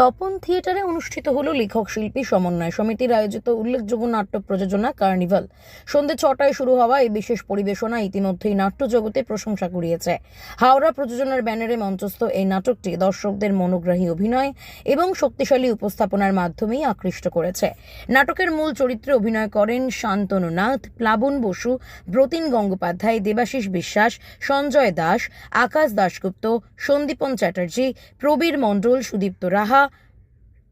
তপন থিয়েটারে অনুষ্ঠিত হলো লেখক শিল্পী সমন্বয় সমিতির আয়োজিত উল্লেখযোগ্য নাট্য প্রযোজনা কার্নিভাল। সন্ধে ছটায় শুরু হওয়া এই বিশেষ পরিবেশনা ইতিমধ্যেই নাট্য জগতে প্রশংসা কুড়িয়েছে। হাওড়া প্রযোজনার ব্যানারে মঞ্চস্থ এই নাটকটি দর্শকদের মনোগ্রাহী অভিনয় এবং শক্তিশালী উপস্থাপনার মাধ্যমেই আকৃষ্ট করেছে। নাটকের মূল চরিত্রে অভিনয় করেন শান্তনু নাথ, প্লাবন বসু ব্রতিন গঙ্গোপাধ্যায়, দেবাশিস বিশ্বাস, সঞ্জয় দাস, আকাশ দাশগুপ্ত, সন্দীপন চ্যাটার্জি, প্রবীর মণ্ডল, সুদীপ্ত রাহা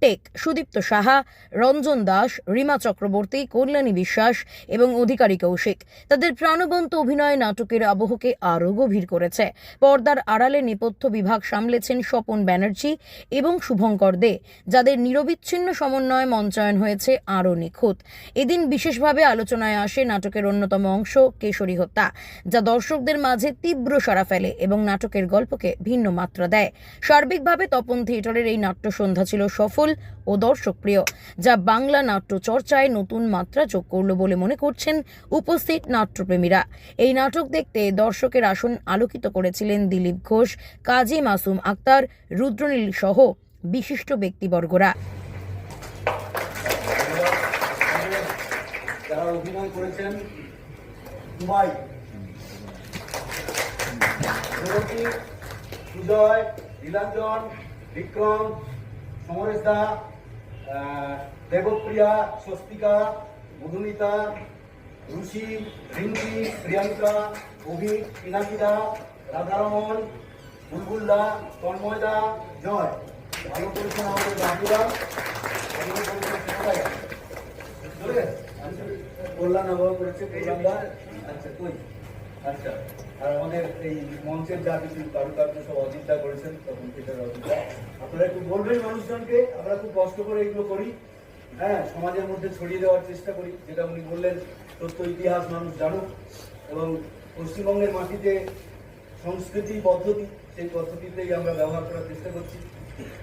টেক সুদীপ্ত সাহা, রঞ্জন দাস, রিমা চক্রবর্তী, কল্যাণী বিশ্বাস এবং অধিকারী কৌশিক। তাদের প্রাণবন্ত অভিনয় নাটকের আবহকে আরও গভীর করেছে। পর্দার আড়ালে নেপথ্য বিভাগ সামলেছেন স্বপন ব্যানার্জি এবং শুভঙ্কর দে, যাদের নিরবিচ্ছিন্ন সমন্বয় মঞ্চায়ন হয়েছে আরও নিখুঁত। এদিন বিশেষভাবে আলোচনায় আসে নাটকের অন্যতম অংশ কেশরী হত্যা, যা দর্শকদের মাঝে তীব্র সাড়া ফেলে এবং নাটকের গল্পকে ভিন্ন মাত্রা দেয়। সার্বিকভাবে তপন থিয়েটারের এই নাট্য সন্ধ্যা ছিল সফল ও দর্শকপ্রিয় যা বাংলা নাট্য চর্চায় নতুন মাত্রা যোগ করল বলে মনে করছেন উপস্থিত নাট্যপ্রেমীরা। এই নাটক দেখতে দর্শকের আসন আলোকিত করেছিলেন দিলীপ ঘোষ, কাজী মাসুম আক্তার, রুদ্রনীল সহ বিশিষ্ট ব্যক্তিবর্গরা। অভিনয় করেছেন বিক্রম সমরেশ দা দেবপ্রিয়া, স্বস্তিকা, মধুমিতা রুচি রিঙ্কি, প্রিয়াঙ্কা অভিক পিনাকিদা, রাধারমন, বুলবুলদা, তন্ময়দা, জয়। ভালো করেছেন আমাদের সবাই কল্যাণ আবহাওয়া করেছে আচ্ছা কই? আচ্ছা আর আমাদের এই মঞ্চের যা কিছু কারুকার্য সব অজিতদা করেছেন, তখন থেকে অজিতদা। আপনারা একটু বলবেন মানুষজনকে, আমরা খুব কষ্ট করে এগুলো করি। হ্যাঁ সমাজের মধ্যে ছড়িয়ে দেওয়ার চেষ্টা করি, যেটা উনি বললেন তথ্য ইতিহাস মানুষ জানুক, এবং পশ্চিমবঙ্গের মাটিতে সংস্কৃতি, পদ্ধতি, সেই পদ্ধতিতেই আমরা ব্যবহার করার চেষ্টা করছি।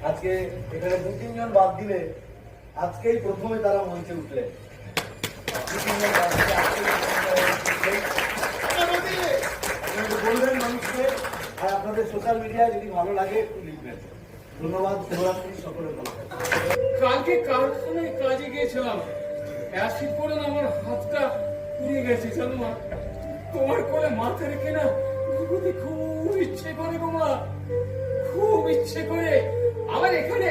আজকে এখানে দু তিনজন বাদ দিলে, আজকেই প্রথমে তারা মঞ্চে উঠলেন। দু তিনজন প্রথমে তারা মঞ্চে উঠলেন। আপনারা বলবেন মানুষকে, আর আপনাদের সোশ্যাল মিডিয়ায় যদি ভালো লাগে, একটু লিখবেন। ধন্যবাদ, শুভরাত্রি সকলের ভালো কালকে কারখানায় কাজে গিয়েছিলাম। অ্যাসিড না, আমার হাতটা পুড়ে গেছে, জানো মা? তোমার কোলে মাথা রেখে না ঘুমোতে খুব ইচ্ছে করে গো মা। খুব ইচ্ছে করে। আমার এখানে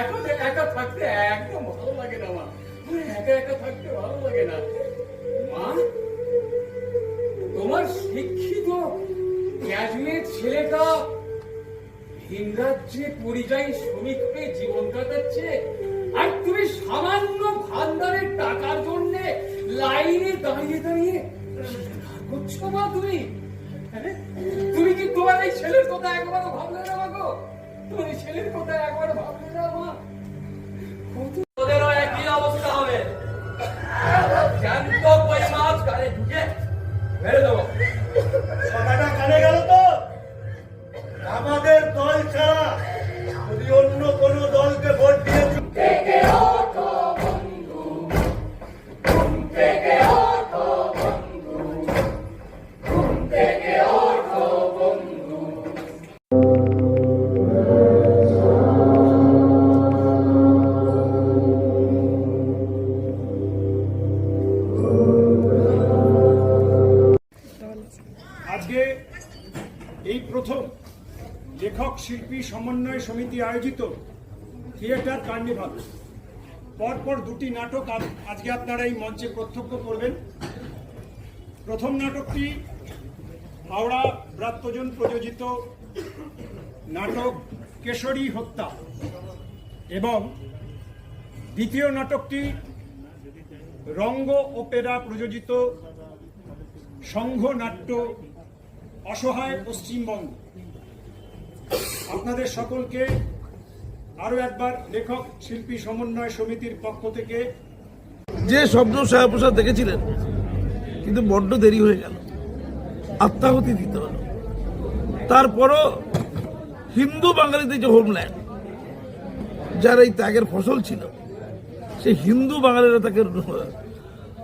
একা একা থাকতে একদম ভালো লাগে না মা। একা একা থাকতে ভালো লাগে না। মা তোমার শিক্ষিত গ্র্যাজুয়েট ছেলেটা ভিন রাজ্যে পরিযায়ী শ্রমিক হয়ে জীবন কাটাচ্ছে, আর তুমি সামান্য ভান্ডারের টাকার জন্য লাইনে দাঁড়িয়ে দাঁড়িয়ে করছ মা তুমি? হ্যাঁ? তুমি কি তোমার এই ছেলের কথা একবারও ভাবলে না মা গো? তোমার ছেলের কথা একবার ভাবলে না মা? আজকে এই প্রথম লেখক শিল্পী সমন্বয় সমিতি আয়োজিত থিয়েটার কার্নিভাল পরপর দুটি নাটক আজ- আজকে আপনারা এই মঞ্চে প্রত্যক্ষ করবেন। প্রথম নাটকটি হাওড়া ব্রাত্যজন প্রযোজিত নাটক কেশরী হত্যা এবং দ্বিতীয় নাটকটি রঙ্গ ওপেরা প্রযোজিত সংঘ নাট্য অসহায় পশ্চিমবঙ্গ। আপনাদের সকলকে আরও একবার লেখক শিল্পী সমন্বয় সমিতির পক্ষ থেকে যে স্বপ্ন সায়াপ্রসাদ দেখেছিলেন, কিন্তু বড্ড দেরি হয়ে গেল। আত্মাহুতি দিতে হলো। তারপরও হিন্দু বাঙালিদের যে হোমল্যান্ড যার এই ত্যাগের ফসল ছিল, সেই হিন্দু বাঙালিরা তাকে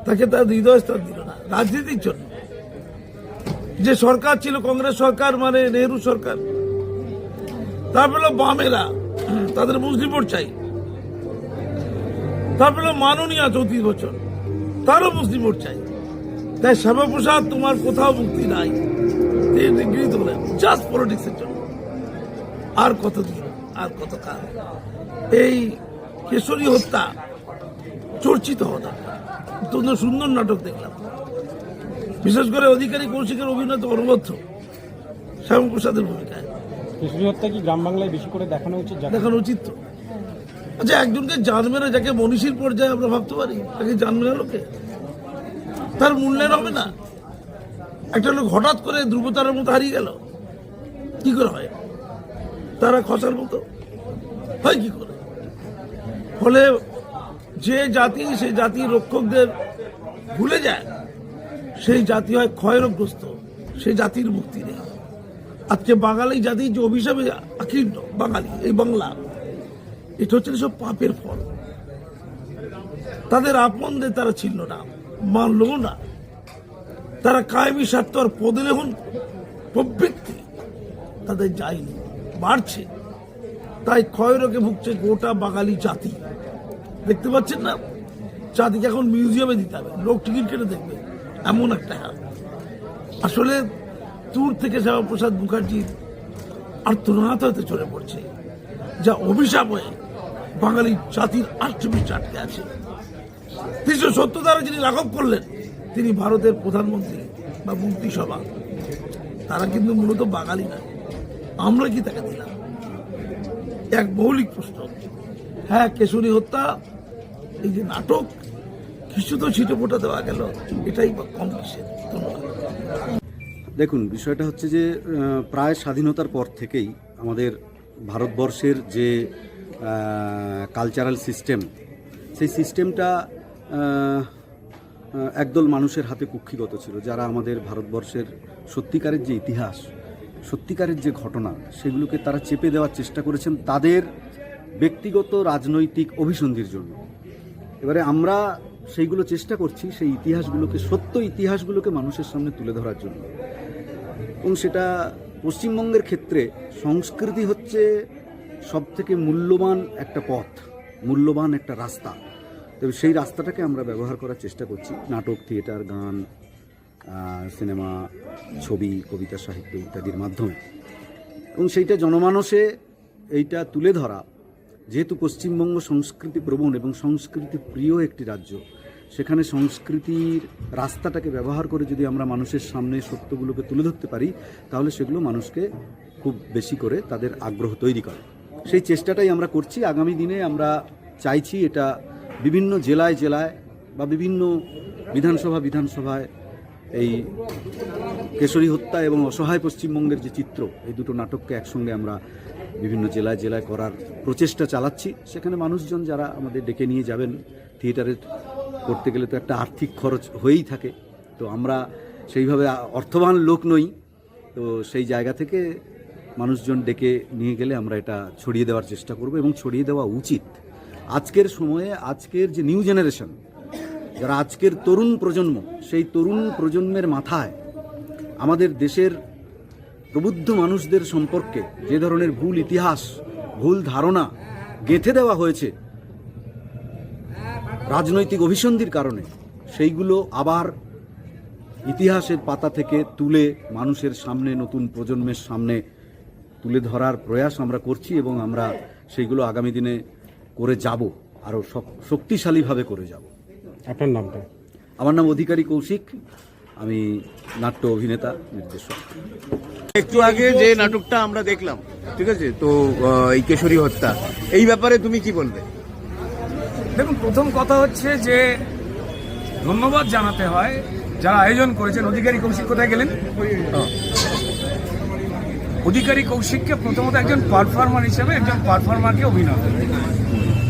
তাকে তার হৃদয় স্থান দিল না, রাজনীতির জন্য। যে সরকার ছিল, কংগ্রেস সরকার মানে নেহরু সরকার, তারপরে বামেরা তাদের মুসলিম ভোট চাই। তারপরে মাননীয় চৌত্রিশ বছর, তারও মুসলিম ভোট চাই। তাই শ্যামাপ্রসাদ তোমার কোথাও মুক্তি নাই। জাস্ট পলিটিক্সের জন্য। আর কত দিন, আর কত কাল। এই কেশরী হত্যা চর্চিত দরকার। অত্যন্ত সুন্দর নাটক দেখলাম। বিশেষ করে অধিকারী কৌশিকের অভিনয় তো অনবদ্য শ্যামপ্রসাদের ভূমিকায় কেশরী হত্যা কি গ্রাম বাংলায় বেশি করে দেখানো উচিত দেখানো উচিত তো। আচ্ছা একজনকে জানবে না যাকে মনীষীর পর্যায়ে আমরা ভাবতে পারি, তাকে জানবে না লোকে? তার মূল্যায়ন হবে না। একটা লোক হঠাৎ করে ধ্রুবতারের মতো হারিয়ে গেল, কি করে হয়? তারা খসার মতো? হয় কি করে? ফলে যে জাতি, সেই জাতির রক্ষকদের ভুলে যায়, সেই জাতি হয় ক্ষয়রগ্রস্ত, সেই জাতির মুক্তি নেই। আজকে বাঙালি জাতির যে অভিশাপে আকীর্ণ বাঙালি, এই বাংলা, এটা হচ্ছে সব পাপের ফল। তাদের আপনদের তারা ছিল না, মানল না। তারা কায়েমি স্বার্থ আর পদলেহন প্রবৃত্তি তাদের যায়নি, বাড়ছে। তাই ক্ষয়রোগে ভুগছে গোটা বাঙালি জাতি। দেখতে পাচ্ছেন না? জাতিকে এখন মিউজিয়ামে দিতে হবে। লোক টিকিট কেটে দেখবে, এমন একটা আসলে দূর থেকে শ্যামাপ্রসাদ মুখার্জির আর্তনাথ হতে চলে পড়ছে, যা অভিশাপ হয়ে বাঙালি জাতির আষ্টমিষ্ট আটকে আছে। তিনশো সত্তর দ্বারা যিনি লাঘব করলেন, তিনি ভারতের প্রধানমন্ত্রী বা মন্ত্রিসভা। তারা কিন্তু মূলত বাঙালি নয় আমরা কি তাকে দিলাম? এক মৌলিক প্রশ্ন। হ্যাঁ কেশরী হত্যা, এই যে নাটক কিছু তো ছিটে ফোটা দেওয়া গেল, এটাই কম কিসের ধন্যবাদ। দেখুন, বিষয়টা হচ্ছে যে প্রায় স্বাধীনতার পর থেকেই আমাদের ভারতবর্ষের যে কালচারাল সিস্টেম সেই সিস্টেমটা একদল মানুষের হাতে কুক্ষিগত ছিল, যারা আমাদের ভারতবর্ষের সত্যিকারের যে ইতিহাস, সত্যিকারের যে ঘটনা, সেগুলোকে তারা চেপে দেওয়ার চেষ্টা করেছেন তাদের ব্যক্তিগত রাজনৈতিক অভিসন্ধির জন্য। এবারে আমরা সেইগুলো চেষ্টা করছি, সেই ইতিহাসগুলোকে, সত্য ইতিহাসগুলোকে মানুষের সামনে তুলে ধরার জন্য। এবং সেটা পশ্চিমবঙ্গের ক্ষেত্রে সংস্কৃতি হচ্ছে সব থেকে মূল্যবান একটা পথ, মূল্যবান একটা রাস্তা। তবে সেই রাস্তাটাকে আমরা ব্যবহার করার চেষ্টা করছি। নাটক, থিয়েটার, গান সিনেমা, ছবি, কবিতা, সাহিত্য ইত্যাদির মাধ্যমে। এবং সেইটা জনমানসে এইটা তুলে ধরা যেহেতু পশ্চিমবঙ্গ সংস্কৃতি প্রবণ এবং সংস্কৃতি প্রিয় একটি রাজ্য সেখানে সংস্কৃতির রাস্তাটাকে ব্যবহার করে যদি আমরা মানুষের সামনে সত্যগুলোকে তুলে ধরতে পারি, তাহলে সেগুলো মানুষকে খুব বেশি করে তাদের আগ্রহ তৈরি করে। সেই চেষ্টাটাই আমরা করছি। আগামী দিনে আমরা চাইছি এটা বিভিন্ন জেলায় জেলায় বা বিভিন্ন বিধানসভা বিধানসভায় এই কেশরী হত্যা এবং অসহায় পশ্চিমবঙ্গের যে চিত্র, এই দুটো নাটককে একসঙ্গে আমরা বিভিন্ন জেলায় জেলায় করার প্রচেষ্টা চালাচ্ছি। সেখানে মানুষজন যারা আমাদের ডেকে নিয়ে যাবেন, থিয়েটারের করতে গেলে তো একটা আর্থিক খরচ হয়েই থাকে। তো আমরা সেইভাবে অর্থবান লোক নই। তো সেই জায়গা থেকে মানুষজন ডেকে নিয়ে গেলে আমরা এটা ছড়িয়ে দেওয়ার চেষ্টা করব এবং ছড়িয়ে দেওয়া উচিত। আজকের সময়ে আজকের যে নিউ জেনারেশন, যারা আজকের তরুণ প্রজন্ম, সেই তরুণ প্রজন্মের মাথায় আমাদের দেশের প্রবুদ্ধ মানুষদের সম্পর্কে যে ধরনের ভুল ইতিহাস, ভুল ধারণা গেঁথে দেওয়া হয়েছে রাজনৈতিক অভিসন্ধির কারণে সেইগুলো আবার ইতিহাসের পাতা থেকে তুলে মানুষের সামনে নতুন প্রজন্মের সামনে তুলে ধরার প্রয়াস আমরা করছি এবং আমরা সেইগুলো আগামী দিনে করে যাব আরও শক্তিশালীভাবে করে যাব। আপনার নামটা? আমার নাম অধিকারী কৌশিক আমি নাট্য অভিনেতা নির্দেশক। একটু আগে যে নাটকটা আমরা দেখলাম ঠিক আছে? তো এই কেশরী হত্যা এই ব্যাপারে তুমি কি বলবে? দেখুন, প্রথম কথা হচ্ছে যে ধন্যবাদ জানাতে হয় যারা আয়োজন করেছেন। অধিকারী কৌশিক কোথায় গেলেন? অধিকারী কৌশিককে প্রথমত একজন পারফর্মার হিসেবে একজন পারফর্মারকে অভিনন্দন।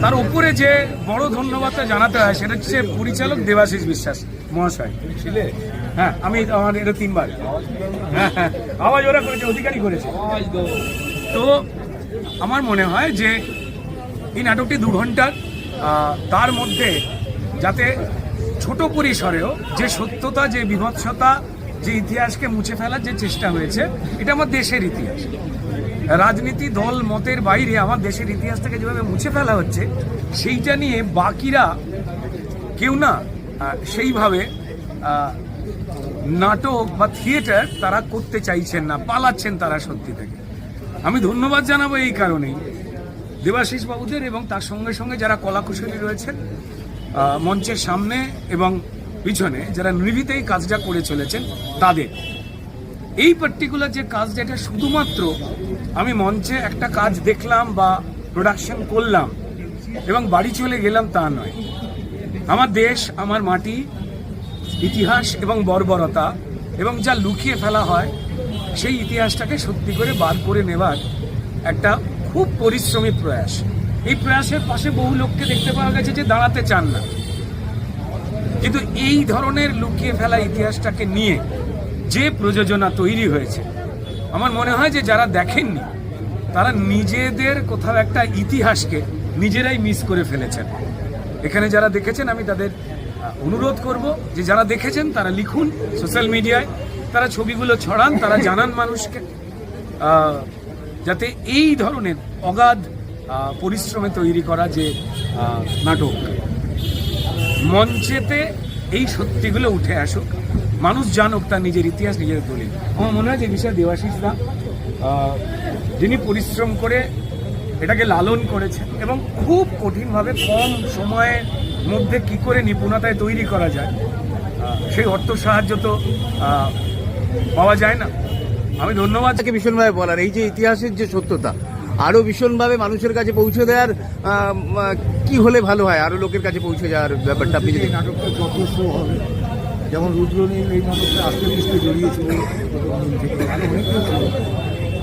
তার উপরে যে বড় ধন্যবাদটা জানাতে হয়, সেটা হচ্ছে পরিচালক দেবাশিস বিশ্বাস মহাশয়। হ্যাঁ আমি আমার এটা তিনবার। হ্যাঁ হ্যাঁ আওয়াজ ওরা করেছে, অধিকারী করেছে। তো আমার মনে হয় যে এই নাটকটি দু ঘণ্টার। তার মধ্যে যাতে ছোট পরিসরেও যে সত্যতা, যে বিভৎসতা, যে ইতিহাসকে মুছে ফেলার যে চেষ্টা হয়েছে, এটা আমার দেশের ইতিহাস। রাজনীতি, দল, মতের বাইরে আমার দেশের ইতিহাসটাকে যেভাবে মুছে ফেলা হচ্ছে, সেইটা নিয়ে বাকিরা কেউ না সেইভাবে নাটক বা থিয়েটার তারা করতে চাইছেন না, পালাচ্ছেন তারা সত্যি থেকে। আমি ধন্যবাদ জানাব এই কারণেই। দেবাশিস বাবুদের এবং তার সঙ্গে সঙ্গে যারা কলাকুশলী রয়েছেন মঞ্চের সামনে এবং পিছনে যারা নির্ভীত এই কাজটা করে চলেছেন, তাদের। এই পার্টিকুলার যে কাজ যেটা শুধুমাত্র আমি মঞ্চে একটা কাজ দেখলাম বা প্রোডাকশন করলাম এবং বাড়ি চলে গেলাম তা নয়। আমার দেশ, আমার মাটি, ইতিহাস এবং বর্বরতা এবং যা লুকিয়ে ফেলা হয়, সেই ইতিহাসটাকে সত্যি করে বার করে নেবার একটা খুব পরিশ্রমী প্রয়াস। এই প্রয়াসের পাশে বহু লোককে দেখতে পাওয়া গেছে যে দাঁড়াতে চান না। কিন্তু এই ধরনের লুকিয়ে ফেলা ইতিহাসটাকে নিয়ে যে প্রযোজনা তৈরি হয়েছে, আমার মনে হয় যে যারা দেখেননি, তারা নিজেদের কোথাও একটা ইতিহাসকে নিজেরাই মিস করে ফেলেছেন। এখানে যারা দেখেছেন, আমি তাদের অনুরোধ করব যে যারা দেখেছেন, তারা লিখুন সোশ্যাল মিডিয়ায়, তারা ছবিগুলো ছড়ান, তারা জানান মানুষকে। যাতে এই ধরনের অগাধ পরিশ্রমে তৈরি করা যে নাটক। মঞ্চেতে এই সত্যিগুলো উঠে আসুক, মানুষ জানুক তার নিজের ইতিহাস, নিজের দলিল। আমার মনে হয় যে বিষয়ে দেবাশিস দা যিনি পরিশ্রম করে এটাকে লালন করেছেন এবং খুব কঠিনভাবে কম সময়ের মধ্যে কি করে নিপুণতায় তৈরি করা যায় সেই অর্থ সাহায্য তো পাওয়া যায় না। আমি ধন্যবাদ। তাকে ভীষণভাবে বলার এই যে ইতিহাসের যে সত্যতা আরও ভীষণভাবে মানুষের কাছে পৌঁছে দেওয়ার কি হলে ভালো হয়? আরও লোকের কাছে পৌঁছে যাওয়ার ব্যাপারটা আপনি যদি নাটকটা যত শো হবে যেমন রুদ্রনীল এই নাটকটা আস্তে আস্তে জড়িয়েছিল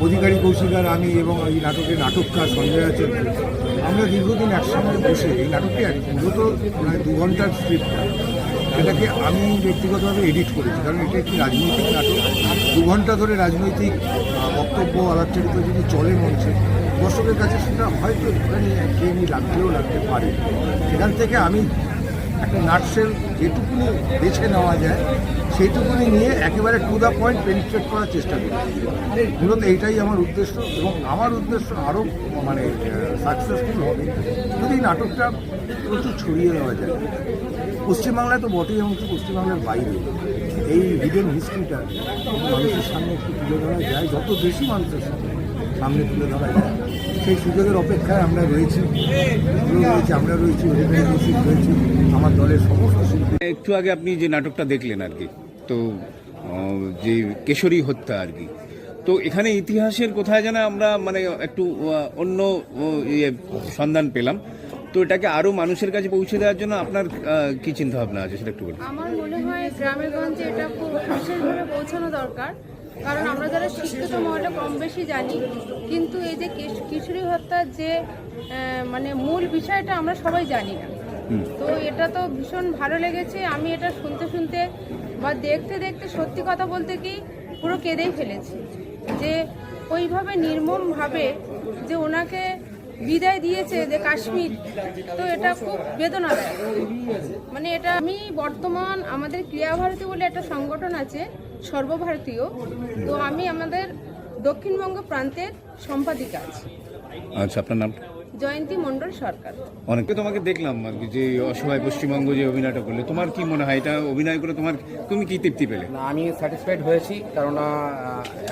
অধিকারী কৌশিকার আমি এবং এই নাটকের নাটককার সঞ্জয় আছেন আমরা দীর্ঘদিন একসঙ্গে বসে এই নাটকটি মূলত প্রায় দু ঘণ্টার স্ক্রিপ্ট এটাকে আমি ব্যক্তিগতভাবে এডিট করেছি, কারণ এটা একটি রাজনৈতিক নাটক। দু ঘণ্টা ধরে রাজনৈতিক বক্তব্য, আলাপচারিত যদি চলে মঞ্চে, দর্শকের কাছে সেটা হয়তো একটুখানি একঘেয়েমি লাগতেও লাগতে পারে। সেখান থেকে আমি একটা নাটসেল যেটুকুনি বেছে নেওয়া যায় সেইটুকুনি নিয়ে একেবারে টু দ্য পয়েন্ট পেনিট্রেট করার চেষ্টা করি। মূলত এইটাই আমার উদ্দেশ্য এবং আমার উদ্দেশ্য আরও মানে সাকসেসফুল হবে যদি নাটকটা প্রচুর ছড়িয়ে দেওয়া যায়। পশ্চিমবাংলায় তো বটেই এবং পশ্চিমবাংলার বাইরে। এই হিডেন হিস্ট্রিটা মানুষের সামনে একটু তুলে ধরা যায়, যত বেশি মানুষের সামনে সামনে তুলে ধরা যায়। সেই সুযোগের অপেক্ষায় আমরা রয়েছি রয়েছি, আমরা রয়েছি রয়েছি আমার দলের সমস্ত একটু আগে আপনি যে নাটকটা দেখলেন আর কি তো যে কেশরী হত্যা আর কি। তো এখানে ইতিহাসের কোথায় যেন আমরা মানে একটু অন্য ইয়ে সন্ধান পেলাম। তো এটাকে আরও মানুষের কাছে পৌঁছে দেওয়ার জন্য আপনার কি চিন্তা ভাবনা আছে সেটা একটু বলুন। আমার মনে হয় গ্রামে গঞ্জে এটা খুব বিশেষভাবে পৌঁছানো দরকার। কারণ আমরা যারা শিক্ষিত মহলে কম বেশি জানি কিন্তু এই যে কিশ- কিশোরী হত্যার যে মানে মূল বিষয়টা আমরা সবাই জানি না। তো এটা তো ভীষণ ভালো লেগেছে। আমি এটা শুনতে শুনতে বা দেখতে দেখতে সত্যি কথা বলতে কি পুরো কেঁদেই ফেলেছি। যে ওইভাবে নির্মমভাবে যে ওনাকে বিদায় দিয়েছে যে কাশ্মীর, তো এটা খুব বেদনাদায়ক। মানে এটা আমি বর্তমান আমাদের ক্রিয়া ভারতী বলে একটা সংগঠন আছে, সর্বভারতীয়, তো আমি আমাদের দক্ষিণবঙ্গ প্রান্তের সম্পাদিকা আছি। আচ্ছা আপনার নাম? জয়ন্তী মণ্ডল সরকার। অনেকে তোমাকে দেখলাম আর কি যে অসহায় পশ্চিমবঙ্গ যে অভিনয়টা করলে। তোমার কি মনে হয় এটা অভিনয় করে তোমার তুমি কি তৃপ্তি পেলে? না, আমি স্যাটিসফাইড হয়েছি কেননা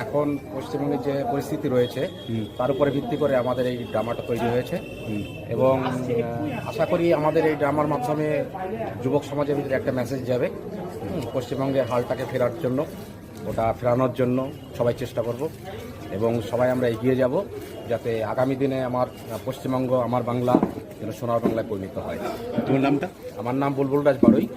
এখন পশ্চিমবঙ্গের যে পরিস্থিতি রয়েছে তার উপরে ভিত্তি করে আমাদের এই ড্রামাটা তৈরি হয়েছে। এবং আশা করি আমাদের এই ড্রামার মাধ্যমে যুবক সমাজের ভিতরে একটা মেসেজ যাবে। হুম, পশ্চিমবঙ্গের হালটাকে ফেরার জন্য ওটা ফেরানোর জন্য সবাই চেষ্টা করব। এবং সবাই আমরা এগিয়ে যাব যাতে আগামী দিনে আমার পশ্চিমবঙ্গ আমার বাংলা যেন সোনার বাংলায় পরিণত হয়। তোমার নামটা? আমার নাম বুলবুল রাজ বাড়ই